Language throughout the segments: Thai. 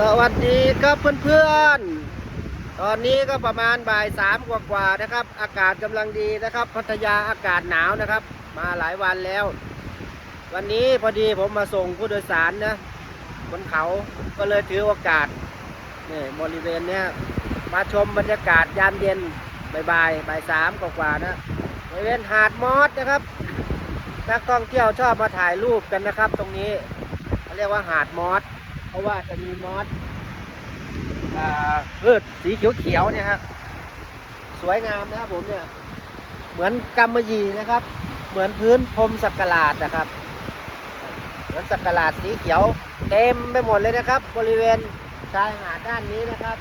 สวัสดีครับเพื่อนๆ ตอนนี้ก็ประมาณบ่ายสามกว่าๆนะครับ อากาศกำลังดีนะครับ พัทยาอากาศหนาวนะครับ มาหลายวันแล้ว วันนี้พอดีผมมาส่งผู้โดยสารนะบนเขาก็เลยถือโอกาสนี่บริเวณเนี้ยมาชมบรรยากาศยามเย็นบ่ายๆบ่ายสามกว่าๆนะบริเวณหาดมอสนะครับ นักท่องเที่ยวชอบมาถ่ายรูปกันนะครับ ตรงนี้เขาเรียกว่าหาดมอส ราะว่าจะมีมอสอ่าพืชสีเขียวๆเนี่ยครับสวยงามนะครับผมเนี่ย เหมือนกำมะหยี่นะครับ เหมือนพื้นพรมสักหลาดนะครับเหมือนสักหลาดสีเขียว เต็มไปหมดเลยนะครับ บริเวณชายหาดด้านนี้นะครับ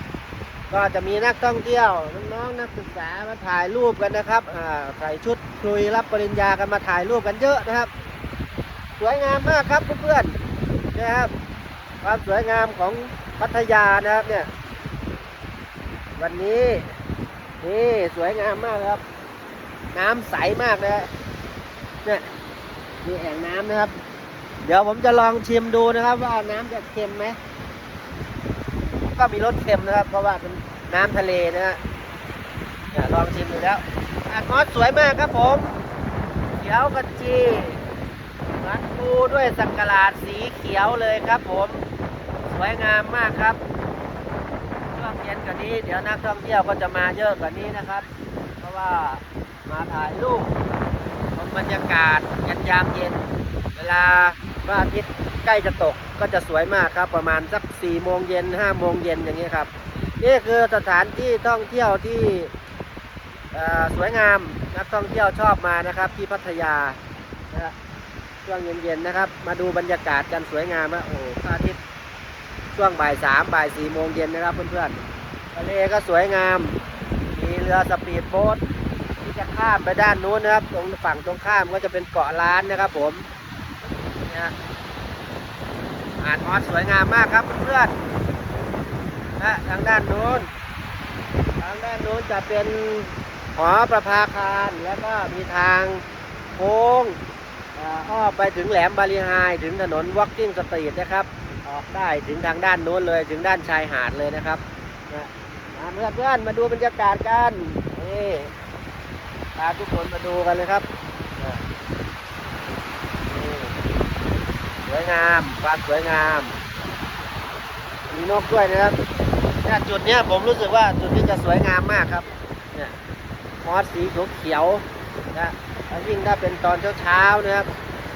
ก็จะมีนักท่องเที่ยวน้องๆนักศึกษามาถ่ายรูปกันนะครับอ่าใส่ชุดคุยรับปริญญากันมาถ่ายรูปกันเยอะนะครับ สวยงามมากครับเพื่อนๆนะครับ ความสวยงามของพัทยานะครับเนี่ย วันนี้นี่สวยงามมากครับ น้ำใสมากเลยฮะเนี่ยมีแอ่งน้ำนะครับ เดี๋ยวผมจะลองชิมดูนะครับ ว่าน้ำจะเค็มไหมก็มีรสเค็มนะครับ เพราะว่าเป็นน้ำทะเลนะฮะเนี่ยลองชิมดูแล้วอะงอสสวยมากครับผมเขียวกระจีเหมือนปูด้วยสักกลาดสีเขียวเลยครับผม สวยงามมากครับช่วงเย็นกว่านี้ เดี๋ยวนักท่องเที่ยวก็จะมาเยอะกว่านี้นะครับ เพราะว่ามาถ่ายรูปชมบรรยากาศยันยามเย็น เวลาพระอาทิตย์ใกล้จะตกก็จะสวยมากครับ ประมาณสัก4โมงเย็น5โมงเย็นอย่างนี้ครับ นี่คือสถานที่ท่องเที่ยวที่สวยงามนักท่องเที่ยวชอบมานะครับ ที่พัทยานะช่วงเย็นๆนะครับ มาดูบรรยากาศกันสวยงามนะโอ้พระอาทิตย์ ช่วงบ่ายสามบ่ายสี่โมงเย็นนะครับเพื่อนๆทะเลก็สวยงาม มีเรือสปีดโบ๊ทที่จะข้ามไปด้านนู้นนะครับ ตรงฝั่งตรงข้ามก็จะเป็นเกาะล้านนะครับ ผมเนี่ยฮะอ่านมอสสวยงามมากครับเพื่อนๆนะทางด้านนู้นทางด้านนู้นจะเป็นหอประภาคารแล้วก็มีทางโค้งอ้อไปถึงแหลมบาลีไฮถึงถนน Walking Street นะครับ ออกได้ถึงทางด้านโน้นเลยถึงด้านชายหาดเลยนะครับนะมาเพื่อนเพื่อนๆมาดูบรรยากาศกันนี่พาทุกคนมาดูกันเลยครับสวยงามควาสวยงาม มีนกด้วยนะครับเนี่ยจุดเนี้ยผมรู้สึกว่าจุดนี้จะสวยงามมากครับเนี่ยมอสสีเขียวนะแล้วยิ่งถ้าเป็นตอนเช้าๆนะครับ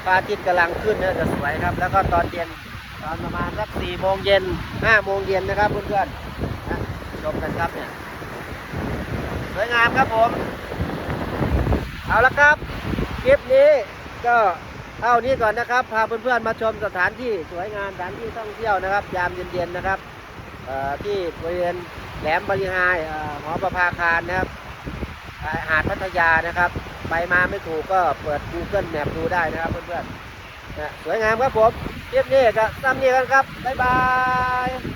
พระอาทิตย์กำลังขึ้นเนี่ยจะสวยครับ แล้วก็ตอนเย็น ตอนประมาณสักสี่โมงเย็นห้าโมงเย็นนะครับเพื่อนๆนะชมกันครับเนี่ยสวยงามครับผม เอาละครับ คลิปนี้ก็เท่านี้ก่อนนะครับ พาเพื่อนๆมาชมสถานที่สวยงามสถานที่ท่องเที่ยวนะครับ ยามเย็นๆนะครับที่บริเวณแหลมบริหายเอ่อหอประภาคารนะครับหาดพัทยานะครับ ไปมาไม่ถูกก็เปิด Google Map ดูได้นะครับเพื่อนๆ สวยงามครับผมคลิปนี้ก็ซ้ำนี้กันครับ บ๊ายบาย